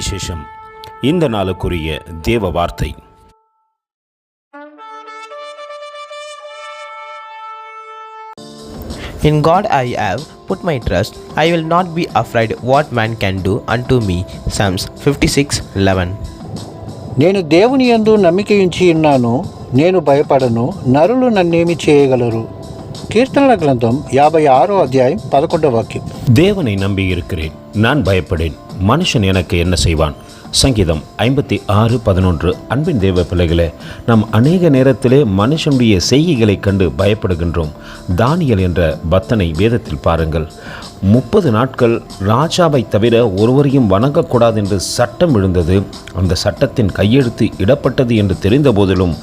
சுவிசேஷம் இந்த நாளுக்குரிய தேவ வார்த்தை In God I have put my trust. I will not be afraid what man can do unto me. Psalms 56 11. నేను దేవుని యందు నమ్మిక ఉంచి ఉన్నాను నేను భయపడను నరులు నన్నేమి చేయగలరు కీర్తనల గ్రంథం యాభై ఆరో అధ్యాయం పదకొండవ వాక్యం தேவனை நம்பி இருக்கிறேன் நான் பயப்படேன் மனுஷன் எனக்கு என்ன செய்வான் சங்கீதம் ஐம்பத்தி ஆறு பதினொன்று. அன்பின் தேவ பிள்ளைகளே நாம் அநேக நேரத்திலே மனுஷனுடைய செய்கைகளை கண்டு பயப்படுகின்றோம். தானியல் என்ற பத்தனை வேதத்தில் பாருங்கள். முப்பது நாட்கள் ராஜாவை தவிர ஒருவரையும் வணங்கக்கூடாது என்று சட்டம் விழுந்தது அந்த சட்டத்தின் கையெழுத்து இடப்பட்டது என்று தெரிந்த போதிலும்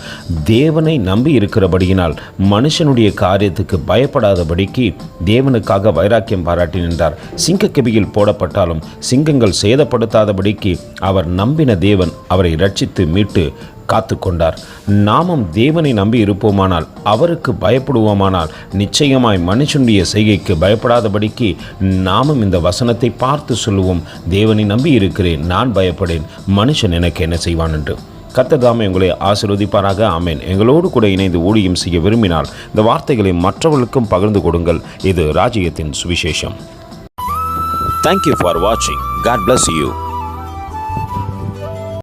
தேவனை நம்பி இருக்கிறபடியினால் மனுஷனுடைய காரியத்துக்கு பயப்படாதபடிக்கு தேவனுக்காக வைராக்கியம் பாராட்டி நின்றார். சிங்கக்கெபியில் போடப்பட்டாலும் சிங்கங்கள் சேதப்படுத்தாதபடிக்கு அவர் நம்பின தேவன் அவரை ரட்சித்து மீட்டு காத்து கொண்டார் நாமும் தேவனை நம்பி இருப்போமானால் அவருக்கு பயப்படுவோமானால் நிச்சயமாய் மனுஷனுடைய செய்கைக்கு பயப்படாதபடிக்கு நாமும் இந்த வசனத்தை பார்த்து சொல்லுவோம். தேவனை நம்பி இருக்கிறேன் நான் பயப்படேன் மனுஷன் எனக்கு என்ன செய்வான் என்று. கத்ததாமே உங்களை ஆசீர்வதிப்பாராக ஆமேன். எங்களோடு கூட இணைந்து ஊழியம் செய்ய விரும்பினால் இந்த வார்த்தைகளை மற்றவர்களுக்கும் பகிர்ந்து கொடுங்கள். இது ராஜ்யத்தின் சுவிசேஷம். தேங்க்யூ ஃபார் வாட்சிங் காட் பிளஸ் யூ